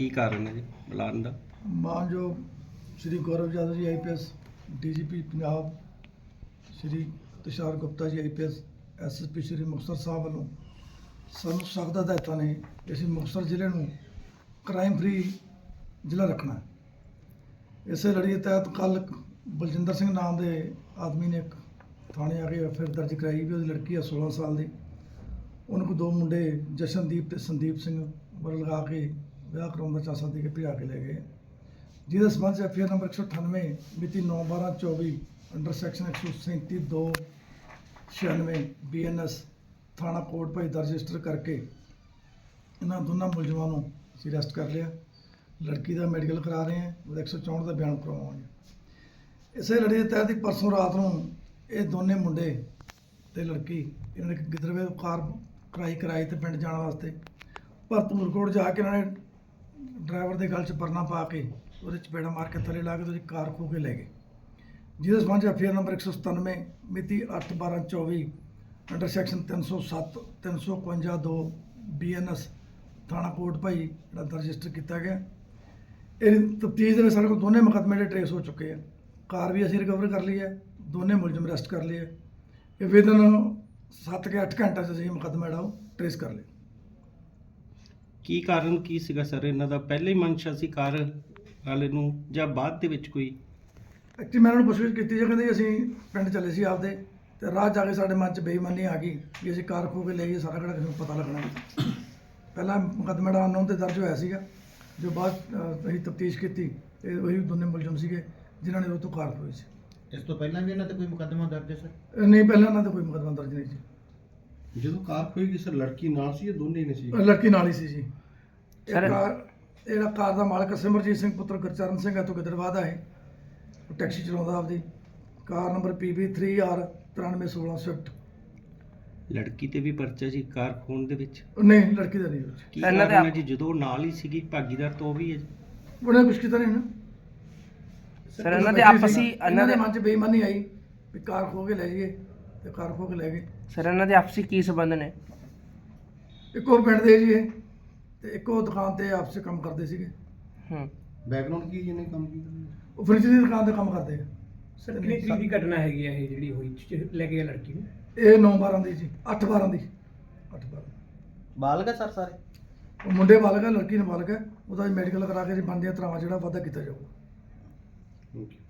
ਕੀ ਕਾਰਨ ਹੈ ਜੀ ਬੁਲਾਉਣ ਦਾ? ਮਾਨਯੋਗ Shri Gaurav Yadav ji IPS DGP Punjab, Shri Tushar Gupta ji IPS SSP Shri Muktsar Sahib ਵੱਲੋਂ ਸਾਨੂੰ ਸਖਤ ਹਦਾਇਤਾਂ ਨੇ ਕਿ ਅਸੀਂ ਮੁਕਤਸਰ ਜ਼ਿਲ੍ਹੇ ਨੂੰ ਕ੍ਰਾਈਮ ਫ੍ਰੀ ਜ਼ਿਲ੍ਹਾ ਰੱਖਣਾ ਹੈ। ਇਸੇ ਲੜੀ ਦੇ ਤਹਿਤ ਕੱਲ ਬਲਜਿੰਦਰ ਸਿੰਘ ਨਾਮ ਦੇ ਆਦਮੀ ਨੇ ਇੱਕ ਥਾਣੇ ਆ ਕੇ ਫਿਰ ਦਰਜ ਕਰਾਈ ਵੀ ਉਹਦੀ ਲੜਕੀ ਆ 16 ਸਾਲ ਦੀ। ਉਹਨਾਂ ਕੋਲ ਦੋ ਮੁੰਡੇ ਜਸ਼ਨਦੀਪ ਤੇ ਸੰਦੀਪ ਸਿੰਘ ਵਰ ਲਗਾ ਕੇ ਵਿਆਹ ਕਰਾਉਣ ਦਾ ਚਾਸਾ ਦੇ ਕੇ ਭਜਾ ਕੇ ਲੈ ਗਏ। ਜਿਹਦੇ ਸਬੰਧ ਚ ਐਫਆਰ ਨੰਬਰ 198 ਮਿਤੀ 9/12/24 ਅੰਡਰ ਸੈਕਸ਼ਨ 137 2 96 ਬੀਐਨਐਸ ਥਾਣਾ ਕੋਟ ਭਾਈ ਦਰਜ ਰਜਿਸਟਰ ਕਰਕੇ ਇਹਨਾਂ ਦੋਨਾਂ ਮੁਲਜ਼ਮਾਂ ਨੂੰ ਅਸੀਂ ਅਰੈਸਟ ਕਰ ਲਿਆ। ਲੜਕੀ ਦਾ ਮੈਡੀਕਲ ਕਰਾ ਰਹੇ ਹਾਂ, ਉਹਦਾ 164 ਦਾ ਬਿਆਨ ਕਰਵਾਵਾਂਗੇ। ਇਸੇ ਲੜੀ ਦੇ ਤਹਿਤ ਹੀ ਪਰਸੋਂ ਰਾਤ ਨੂੰ ਇਹ ਦੋਨੇ ਮੁੰਡੇ ਤੇ ਲੜਕੀ, ਇਹਨਾਂ ਨੇ ਇੱਕ ਕਾਰ ਕਰਾਈ ਕਰਾਈ ਤੇ ਪਿੰਡ ਜਾਣ ਵਾਸਤੇ। ਭਰਤਪੁਰ ਜਾ ਕੇ ਇਹਨਾਂ ਨੇ ਡਰਾਈਵਰ ਦੇ ਗਲ 'ਚ ਪਰਨਾ ਪਾ ਕੇ ਉਹਦੇ ਚਪੇੜਾ ਮਾਰ ਕੇ ਥੱਲੇ ਲਾ ਕੇ ਤੇ ਉਹਦੀ ਕਾਰ ਖੋਹ ਕੇ ਲੈ ਗਏ। ਜਿਹਦੇ ਸੰਬੰਧ 'ਚ ਐਫਆਰ ਨੰਬਰ 197 ਮਿਤੀ 8/12/24 ਅੰਡਰ ਸੈਕਸ਼ਨ 307 351 2 ਬੀਐਨਐਸ ਥਾਣਾ ਕੋਟ ਭਾਈ ਜਿਹੜਾ ਰਜਿਸਟਰ ਕੀਤਾ ਗਿਆ। ਇਹ ਤਫਤੀਸ਼ ਦੇ ਵਿੱਚ ਸਾਡੇ ਕੋਲ ਦੋਨੇ ਮੁਕੱਦਮੇ ਜਿਹੜੇ ਟਰੇਸ ਹੋ ਚੁੱਕੇ ਆ। ਕਾਰ ਵੀ ਅਸੀਂ ਰਿਕਵਰ ਕਰ ਲਈ ਹੈ, ਦੋਨੇ ਮੁਲਜ਼ਮ ਅਰੈਸਟ ਕਰ ਲਏ ਹੈ ਇਹ ਵਿਦਨ 7 ਕੇ 8 ਘੰਟੇ 'ਚ ਅਸੀਂ ਮੁਕੱਦਮਾ ਜਿਹੜਾ ਉਹ ਟਰੇਸ ਕਰ ਲਿਆ। ਕੀ ਕਾਰਨ ਕੀ ਸੀਗਾ ਸਰ? ਇਹਨਾਂ ਦਾ ਪਹਿਲੇ ਹੀ ਮਨਸ਼ਾ ਸੀ ਕਾਰ ਵਾਲੇ ਨੂੰ ਜਾਂ ਬਾਅਦ ਦੇ ਵਿੱਚ ਕੋਈ? ਐਕਚੁਅਲੀ ਮੈਂ ਉਹਨਾਂ ਨੂੰ ਪੁੱਛਗਿੱਛ ਕੀਤੀ ਜੇ ਕਹਿੰਦੇ ਅਸੀਂ ਪਿੰਡ ਚੱਲੇ ਸੀ ਆਪਦੇ ਤੇ ਰਾਹ ਜਾ ਕੇ ਸਾਡੇ ਮਨ 'ਚ ਬੇਈਮਾਨੀ ਆ ਗਈ ਵੀ ਅਸੀਂ ਕਾਰ ਖੋ ਕੇ ਲੈ ਗਏ ਸਾਰਾ ਕਿਹੜਾ ਕਿਸੇ ਨੂੰ ਪਤਾ ਲੱਗਣਾ। ਪਹਿਲਾਂ ਮੁਕੱਦਮਾ ਦਾ ਅਨਨੋਨ ਤੇ ਦਰਜ ਹੋਇਆ ਸੀਗਾ ਜੋ ਬਾਅਦ ਅ, ਅਸੀਂ ਤਫਤੀਸ਼ ਕੀਤੀ ਇਹ ਉਹੀ ਦੋਨੇ ਮੁਲਜ਼ਮ ਸੀਗੇ ਜਿਨ੍ਹਾਂ ਨੇ ਉਹ ਤੋਂ ਕਾਰ ਖੋਈ ਸੀ। ਇਸ ਤੋਂ ਪਹਿਲਾਂ ਵੀ ਇਹਨਾਂ ਤੇ ਕੋਈ ਮੁਕੱਦਮਾ ਦਰਜ ਹੈ ਸਰ? ਅ, ਨਹੀਂ ਪਹਿਲਾਂ ਉਹਨਾਂ ਦਾ ਕੋਈ ਮੁਕੱਦਮਾ ਦਰਜ ਨਹੀਂ ਸੀ। ਜਦੋਂ ਕਾਰ ਖੋਈ ਕਿਸੇ ਲੜਕੀ ਨਾਲ ਸੀ ਜਾਂ ਦੋਨੇ ਨੇ ਸੀ? ਲੜਕੀ ਨਾਲ ਹੀ ਸੀ ਜੀ। ਇਹ ਸਰ- ਕਾਰ ਇਹ ਜਿਹੜਾ ਕਾਰ ਦਾ ਮਾਲਕ ਸਿਮਰਜੀਤ ਸਿੰਘ ਪੁੱਤਰ ਗੁਰਚਰਨ ਸਿੰਘ ਹੈ ਤੋਂ ਗਿੱਦੜਵਾਦ ਹੈ। ਉਹ ਟੈਕਸੀ ਚਲਾਉਂਦਾ ਆਪਦੀ। ਕਾਰ ਨੰਬਰ PB3R 9316 ਸਵਿਫਟ ਲੜਕੀ ਤੇ ਵੀ ਪਰਚਾ ਜੀ ਕਾਰ ਖੋਣ ਦੇ ਵਿੱਚ? ਨਹੀਂ ਲੜਕੀ ਦਾ ਨਹੀਂ। ਵਿੱਚ ਕੀ ਇਹਨਾਂ ਦੇ ਕਾਰਨ ਹੈ ਆਪ- ਜੀ? ਜਦੋਂ ਉਹ ਨਾਲ ਹੀ ਸੀਗੀ ਭਾਗੀਦਾਰ ਤੋਂ ਉਹ ਵੀ ਹੈ ਜੀ? ਉਹਨੇ ਕੁਛ ਕੀਤਾ ਨਹੀਂ ਨਾ। ਸਰ ਇਹਨਾਂ ਦੇ ਆਪਸੀ ਸੀ, ਇਹਨਾਂ ਦੇ ਮਨ 'ਚ ਬੇਈਮਾਨੀ ਆਈ ਵੀ ਕਾਰ ਖੋ ਕੇ ਲੈ ਜਾਈਏ ਤੇ ਕਾਰ ਖੋ ਕੇ ਲੈ ਗਏ। ਸਰ ਇਹਨਾਂ ਦੇ ਆਪਸੀ ਕੀ ਸੰਬੰਧ ਨੇ? ਇੱਕੋ ਪਿੰਡ ਦੇ ਜੀ ਇਹ ਤੇ ਇੱਕੋ ਦੁਕਾਨ ਤੇ ਆਪਸ 'ਚ ਕੰਮ ਕਰਦੇ ਸੀਗੇ। ਹੂੰ। ਬੈਕਗ੍ਰਾਉਂਡ ਕੀ ਜਿਹਨੇ ਕੰਮ ਕੀਤਾ? ਉਹ ਫਰਿੱਜ ਦੀ ਦੁਕਾਨ ਤੇ ਕੰਮ ਕਰਦੇ ਆ। ਸਰ ਕਿੰਨੀ ਤਰੀਕ ਦੀ ਘਟਨਾ ਹੈਗੀ ਇਹ ਜਿਹੜੀ ਹੋਈ ਚ- ਲੈ ਕੇ ਗਿਆ ਲੜਕੀ ਨੂੰ? ਇਹ 9 12 ਦੀ ਜੀ 8 12 ਦੀ। 8 12 ਬਾਲਗ ਹੈ ਸਰ ਸਾਰੇ? ਉਹ ਮੁੰਡੇ ਬਾਲਗ ਹੈ ਲੜਕੀ ਨਾਬਾਲਗ ਹੈ ਉਹਦਾ ਮੈਡੀਕਲ ਕਰਾ ਕੇ ਜੀ ਤਰਾਵਾਂ ਜਿਹੜਾ ਵਾਧਾ ਕੀਤਾ ਜਾਊਗਾ। Okay.